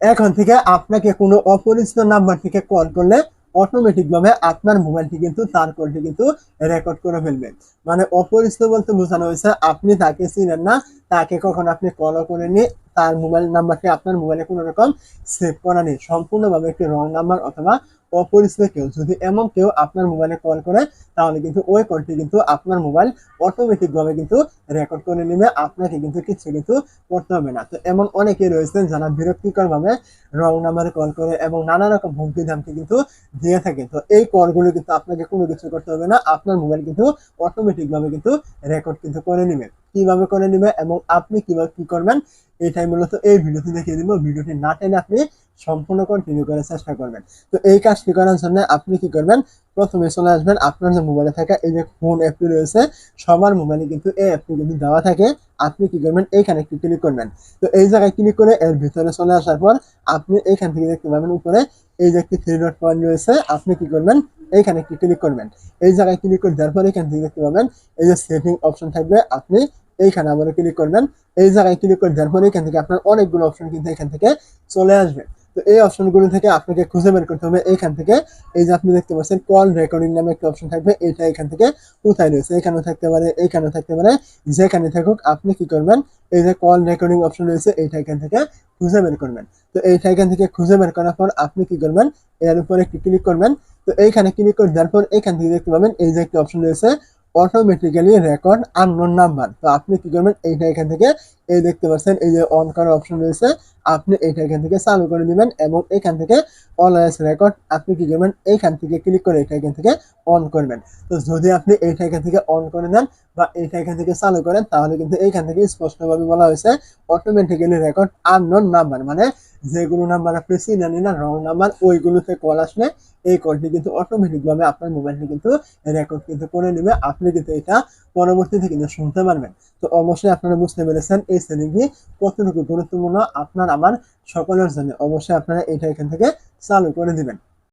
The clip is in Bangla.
এখন থেকে আপনাকে কোনো অপরিচিত নাম্বার থেকে কল করলে অটোমেটিক ভাবে আপনার মোবাইলটি কিন্তু তার কলটি কিন্তু রেকর্ড করে ফেলবে। মানে অপরিচিত বলতে বোঝানো হয়েছে, আপনি তাকে চিনেন না, তাকে কখন আপনি কলও করেনি তার মোবাইল নাম্বারটি আপনার মোবাইলে কোনো রকম সেভ করা নেই। সম্পূর্ণভাবে একটি রং নাম্বার অথবা অপরিচিত কেউ যদি এমন কেউ আপনার মোবাইলে কল করে, তাহলে কিন্তু ওই কলটি কিন্তু আপনার মোবাইল অটোমেটিকভাবে কিন্তু রেকর্ড করে নেবে। আপনাকে কিন্তু কিছু কিন্তু করতে হবে না। তো এমন অনেকেই রয়েছেন যারা বিরক্তিকরভাবে রং নাম্বারে কল করে এবং নানা রকম হুমকি ধামকি কিন্তু দিয়ে থাকে। তো এই কলগুলো কিন্তু আপনাকে কোনো কিছু করতে হবে না। আপনার মোবাইল কিন্তু অটোমেটিকভাবে কিন্তু রেকর্ড কিন্তু করে নেবে। কীভাবে করে নেবে এবং আপনি কীভাবে কি করবেন, এটাই মূলত এই ভিডিওতে দেখিয়ে দিব। ভিডিওটি না টেনে আপনি সম্পূর্ণ কন্টিনিউ করার চেষ্টা করবেন। তো এই কাজটি করার জন্য আপনি কি করবেন, প্রথমে চলে আসবেন আপনার যে মোবাইলে থাকা এই যে ফোন অ্যাপটি রয়েছে, সবার মোবাইলে কিন্তু এই অ্যাপটি কিন্তু দেওয়া থাকে। আপনি কি করবেন এইখানে একটি ক্লিক করবেন। তো এই জায়গায় ক্লিক করে এর ভিতরে চলে আসার পর আপনি এইখান থেকে দেখতে পাবেন উপরে এই যে একটি থ্রি ডট পয়েন্ট রয়েছে, আপনি কি করবেন এইখানে একটি ক্লিক করবেন। এই জায়গায় ক্লিক করে দেওয়ার পর এখান থেকে দেখতে পাবেন, এই যে সেটিং অপশন থাকবে, আপনি এইখানে আবারও ক্লিক করবেন। এই জায়গায় ক্লিক করে দেওয়ার পর এখান থেকে আপনার অনেকগুলো অপশন কিন্তু এখান থেকে চলে আসবে। তো এই অপশনগুলো থেকে আপনাকে খুঁজে বের করতে হবে এইখান থেকে। এই যে আপনি দেখতে পাচ্ছেন কল রেকর্ডিং নামে একটা অপশন থাকবে। এইটা এখান থেকে কোথায় রয়েছে? এখানেও থাকতে পারে এইখানেও থাকতে পারে। যেখানে থাকুক আপনি কি করবেন? এই যে কল রেকর্ডিং অপশন রয়েছে, এইটা এখান থেকে খুঁজে বের করবেন। তো এইটা এখান থেকে খুঁজে বের করার পর আপনি কি করবেন? এর উপরে একটি ক্লিক করবেন। তো এইখানে ক্লিক করে দেওয়ার পর এখান থেকে দেখতে পাবেন, এই যে একটা অপশন রয়েছে অটোমেটিক্যালি রেকর্ড আননোন নাম্বার তো আপনি কি করবেন? এইটা এখান থেকে এই দেখতে পাচ্ছেন, এই যে অন করার অপশন রয়েছে, আপনি এইটা এখান থেকে চালু করে দিবেন এবং এখান থেকে অলওয়েজ রেকর্ড আপনি কি করবেন, এইখান থেকে ক্লিক করে এটা এখান থেকে অন করবেন। তো যদি আপনি এইটা এখান থেকে অন করে দেন বা এইটা এখান থেকে চালু করেন, তাহলে কিন্তু এইখান থেকে স্পষ্টভাবে বলা হয়েছে অটোমেটিক্যালি রেকর্ড আননোন নাম্বার মানে যেগুলো নাম্বার আপনি চিনেন না রং নাম্বার ওইগুলোতে কল আসলে এই কলটি কিন্তু অটোমেটিক ভাবে আপনার মোবাইলটি কিন্তু রেকর্ড কিন্তু করে নেবে, আপনি কিন্তু এটা পরবর্তীতে কিন্তু শুনতে পারবেন। তো অবশ্যই আপনারা বুঝতে পেরেছেন, এই শ্রেণীটি কতটুকু গুরুত্বপূর্ণ? আপনার আমার সকলের জন্য অবশ্যই আপনারা এটা এখান থেকে চালু করে দিবেন।